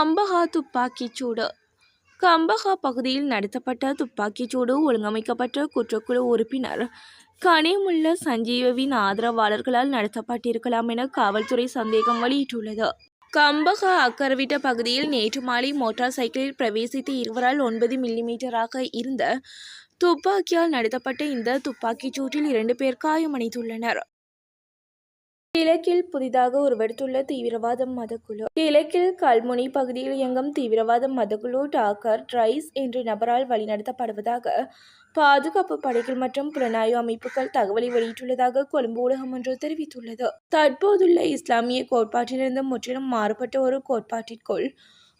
கம்பஹா துப்பாக்கிச் சூடு. கம்பஹா பகுதியில் நடத்தப்பட்ட துப்பாக்கிச் சூடு ஒழுங்கமைக்கப்பட்ட குற்றக்குழு உறுப்பினர் கனிமுள்ள சஞ்சீவவின் ஆதரவாளர்களால் நடத்தப்பட்டிருக்கலாம் என காவல்துறை சந்தேகம் வெளியிட்டுள்ளது. கம்பஹா அக்கரவிட்ட பகுதியில் நேற்று மாலை மோட்டார் சைக்கிளில் பிரவேசித்த இருவரால் ஒன்பது மில்லிமீட்டராக இருந்த துப்பாக்கியால் நடத்தப்பட்ட இந்த துப்பாக்கிச் சூட்டில் இரண்டு பேர் காயமடைந்துள்ளனர். கிழக்கில் புதிதாக உருவெடுத்துள்ள தீவிரவாத மதக்குழு. கிழக்கில் கல்முனை பகுதியில் இயங்கும் தீவிரவாத மதக்குழு டாக்கர் ட்ரைஸ் என்ற நபரால் வழிநடத்தப்படுவதாக பாதுகாப்பு படைகள் மற்றும் புலனாய்வு அமைப்புகள் தகவலை வெளியிட்டுள்ளதாக கொழும்பு ஊடகம் ஒன்று தெரிவித்துள்ளது. தற்போதுள்ள இஸ்லாமிய கோட்பாட்டிலிருந்து முற்றிலும் மாறுபட்ட ஒரு கோட்பாட்டிற்குள்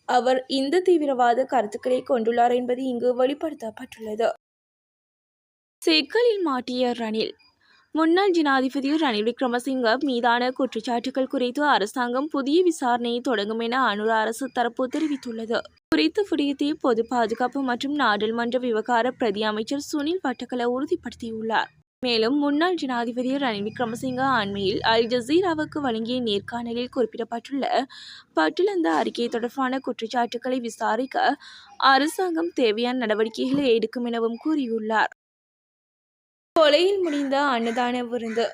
அவர் இந்த தீவிரவாத கருத்துக்களை கொண்டுள்ளார் என்பது இங்கு வெளிப்படுத்தப்பட்டுள்ளது. சிக்கலில் மாட்டிய ரணில் முன்னாள் ஜனாதிபதி ரணில் விக்ரமசிங்க மீதான குற்றச்சாட்டுகள் குறித்து அரசாங்கம் புதிய விசாரணையை தொடங்கும் என அனுர அரசு தரப்பு தெரிவித்துள்ளது. குறித்த விடயத்தை பொது பாதுகாப்பு மற்றும் நாடாளுமன்ற விவகார பிரதி அமைச்சர் சுனில் வட்டக்கல உறுதிப்படுத்தியுள்ளார். மேலும் முன்னாள் ஜனாதிபதி ரணில் விக்ரமசிங்க அண்மையில் அல் ஜசீராவுக்கு வழங்கிய நேர்காணலில் குறிப்பிடப்பட்டுள்ள பட்டியலந்த அறிக்கை தொடர்பான குற்றச்சாட்டுகளை விசாரிக்க அரசாங்கம் தேவையான நடவடிக்கைகளை எடுக்கும் எனவும் கூறியுள்ளார். கொலையில் முடிந்த அன்னதான விருந்து.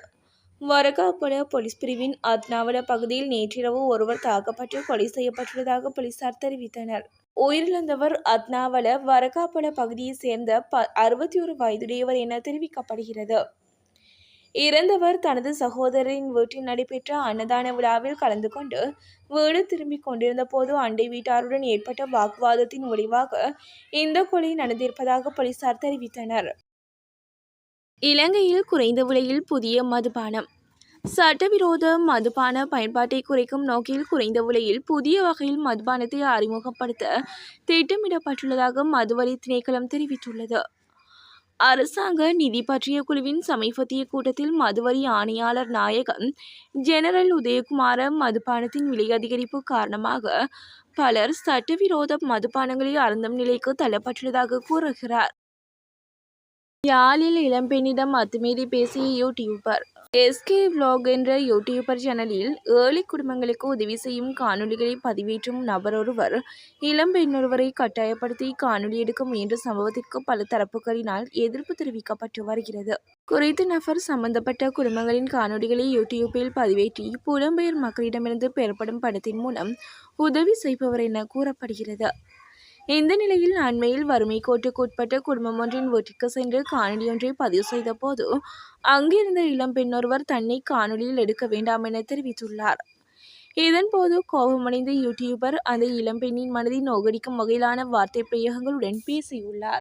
வரகாப்புல போலீஸ் பிரிவின் அத்னாவல பகுதியில் நேற்றிரவு ஒருவர் தாக்கப்பட்டு கொலை செய்யப்பட்டுள்ளதாக போலீசார் தெரிவித்தனர். உயிரிழந்தவர் அத்னாவல வரகாப்புல பகுதியைச் சேர்ந்த ப அறுபத்தி ஒரு வயதுடையவர் என தெரிவிக்கப்படுகிறது. இறந்தவர் தனது சகோதரின் வீட்டில் நடைபெற்ற அன்னதான விழாவில் கலந்து கொண்டு வீடு திரும்பிக் கொண்டிருந்த போது அண்டை வீட்டாருடன் ஏற்பட்ட வாக்குவாதத்தின் விளைவாக இந்த கொலை நடந்திருப்பதாக போலீசார் தெரிவித்தனர். இலங்கையில் குறைந்த விலையில் புதிய மதுபானம். சட்டவிரோத மதுபான பயன்பாட்டை குறைக்கும் நோக்கில் குறைந்த விலையில் புதிய வகையில் மதுபானத்தை அறிமுகப்படுத்த திட்டமிடப்பட்டுள்ளதாக மதுவரி திணைக்களம் தெரிவித்துள்ளது. அரசாங்க நிதி பற்றிய குழுவின் சமீபத்திய கூட்டத்தில் மதுவரி ஆணையாளர் நாயகம் ஜெனரல் உதயகுமார மதுபானத்தின் விலை அதிகரிப்பு காரணமாக பலர் சட்டவிரோத மதுபானங்களை அருந்தும் நிலைக்கு தள்ளப்பட்டுள்ளதாக கூறுகிறார். யாழில் இளம்பெண்ணிடம் அத்துமீறி பேசிய யூடியூபர். எஸ்கே விலாக் என்ற யூடியூபர் சேனலில் ஏழை குடும்பங்களுக்கு உதவி செய்யும் காணொலிகளை பதிவேற்றும் நபரொருவர் இளம்பெண்ணொருவரை கட்டாயப்படுத்தி காணொலி எடுக்க முயன்ற சம்பவத்திற்கு பல தரப்புகளினால் எதிர்ப்பு தெரிவிக்கப்பட்டு வருகிறது. குறித்த நபர் சம்பந்தப்பட்ட குடும்பங்களின் காணொலிகளை யூடியூப்பில் பதிவேற்றி புலம்பெயர் மக்களிடமிருந்து பெறப்படும் பணத்தின் மூலம் உதவி செய்பவர் என கூறப்படுகிறது. இந்த நிலையில் அண்மையில் வறுமை கோட்டுக்குட்பட்ட குடும்பம் ஒன்றின் வீட்டிற்கு சென்று காணொலி ஒன்றை பதிவு செய்த போது அங்கிருந்த இளம் பெண்ணொருவர் தன்னை காணொலியில் எடுக்க வேண்டாம் என தெரிவித்துள்ளார். இதன்போது கோபமடைந்த யூடியூபர் அந்த இளம்பெண்ணின் மனதை நோகடிக்கும் வகையிலான வார்த்தை பிரயோகங்களுடன் பேசியுள்ளார்.